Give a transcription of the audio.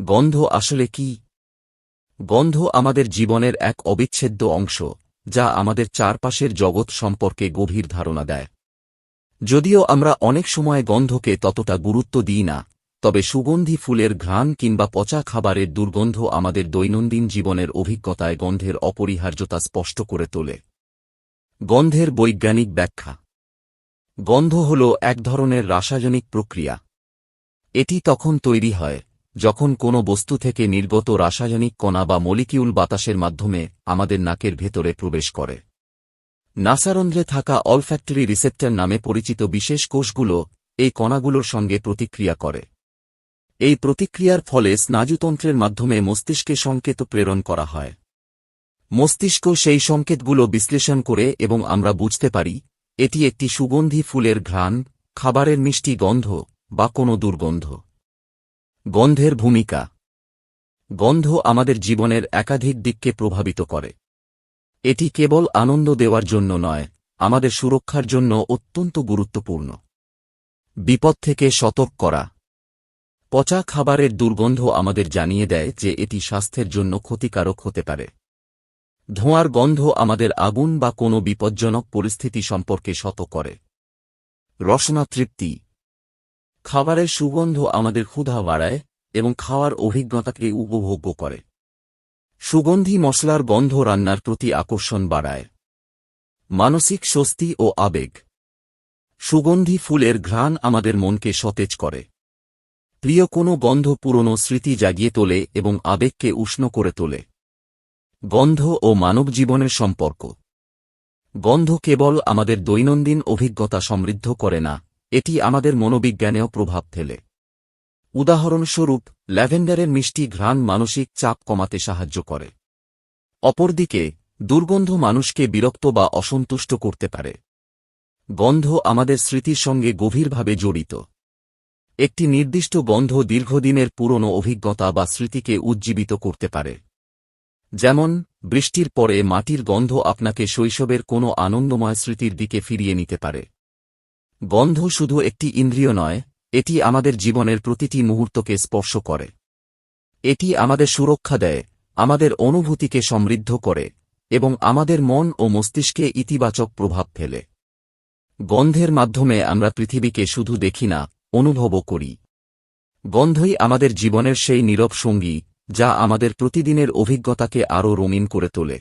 গন্ধ আসলে কি? গন্ধ আমাদের জীবনের এক অবিচ্ছেদ্য অংশ, যা আমাদের চারপাশের জগৎ সম্পর্কে গভীর ধারণা দেয়। যদিও আমরা অনেক সময় গন্ধকে ততটা গুরুত্ব দিই না, তবে সুগন্ধি ফুলের ঘ্রাণ কিংবা পচা খাবারের দুর্গন্ধ আমাদের দৈনন্দিন জীবনের অভিজ্ঞতায় গন্ধের অপরিহার্যতা স্পষ্ট করে তোলে। গন্ধের বৈজ্ঞানিক ব্যাখ্যা। গন্ধ হল এক ধরনের রাসায়নিক প্রক্রিয়া। এটি তখন তৈরি হয় যখন কোনো বস্তু থেকে নির্গত রাসায়নিক কণা বা মলিকিউল বাতাসের মাধ্যমে আমাদের নাকের ভেতরে প্রবেশ করে। নাসারন্ধ্রে থাকা অলফ্যাক্টরি রিসেপ্টার নামে পরিচিত বিশেষ কোষগুলো এই কণাগুলোর সঙ্গে প্রতিক্রিয়া করে। এই প্রতিক্রিয়ার ফলে স্নায়ুতন্ত্রের মাধ্যমে মস্তিষ্কে সংকেত প্রেরণ করা হয়। মস্তিষ্ক সেই সংকেতগুলো বিশ্লেষণ করে এবং আমরা বুঝতে পারি, এটি একটি সুগন্ধি ফুলের ঘ্রাণ, খাবারের মিষ্টি গন্ধ বা কোনো দুর্গন্ধ। গন্ধের ভূমিকা। গন্ধ আমাদের জীবনের একাধিক দিককে প্রভাবিত করে। এটি কেবল আনন্দ দেওয়ার জন্য নয়, আমাদের সুরক্ষার জন্য অত্যন্ত গুরুত্বপূর্ণ। বিপদ থেকে সতর্ক করা। পচা খাবারের দুর্গন্ধ আমাদের জানিয়ে দেয় যে এটি স্বাস্থ্যের জন্য ক্ষতিকারক হতে পারে। ধোঁয়ার গন্ধ আমাদের আগুন বা কোনো বিপজ্জনক পরিস্থিতি সম্পর্কে শত করে। রসনা তৃপ্তি। খাবারের সুগন্ধ আমাদের ক্ষুধা বাড়ায় এবং খাওয়ার অভিজ্ঞতাকে উপভোগ্য করে। সুগন্ধি মশলার গন্ধ রান্নার প্রতি আকর্ষণ বাড়ায়। মানসিক স্বস্তি ও আবেগ। সুগন্ধি ফুলের ঘ্রাণ আমাদের মনকে সতেজ করে। প্রিয় কোনো গন্ধ পুরনো স্মৃতি জাগিয়ে তোলে এবং আবেগকে উষ্ণ করে তোলে। গন্ধ ও মানব জীবনের সম্পর্ক। গন্ধ কেবল আমাদের দৈনন্দিন অভিজ্ঞতা সমৃদ্ধ করে না এটি আমাদের মনোবিজ্ঞানেও প্রভাব ফেলে। উদাহরণস্বরূপ, ল্যাভেন্ডারের মিষ্টি ঘ্রাণ মানসিক চাপ কমাতে সাহায্য করে। অপরদিকে, দুর্গন্ধ মানুষকে বিরক্ত বা অসন্তুষ্ট করতে পারে। গন্ধ আমাদের স্মৃতির সঙ্গে গভীরভাবে জড়িত। একটি নির্দিষ্ট গন্ধ দীর্ঘদিনের পুরনো অভিজ্ঞতা বা স্মৃতিকে উজ্জীবিত করতে পারে। যেমন, বৃষ্টির পরে মাটির গন্ধ আপনাকে শৈশবের কোনো আনন্দময় স্মৃতির দিকে ফিরিয়ে নিতে পারে। গন্ধ শুধু একটি ইন্দ্রিয় নয়, এটি আমাদের জীবনের প্রতিটি মুহূর্তকে স্পর্শ করে। এটি আমাদের সুরক্ষা দেয়, আমাদের অনুভূতিকে সমৃদ্ধ করে, এবং আমাদের মন ও মস্তিষ্কে ইতিবাচক প্রভাব ফেলে। গন্ধের মাধ্যমে আমরা পৃথিবীকে শুধু দেখি না, অনুভবও করি। গন্ধই আমাদের জীবনের সেই নীরব সঙ্গী, যা আমাদের প্রতিদিনের অভিজ্ঞতাকে আরও রঙিন করে তোলে।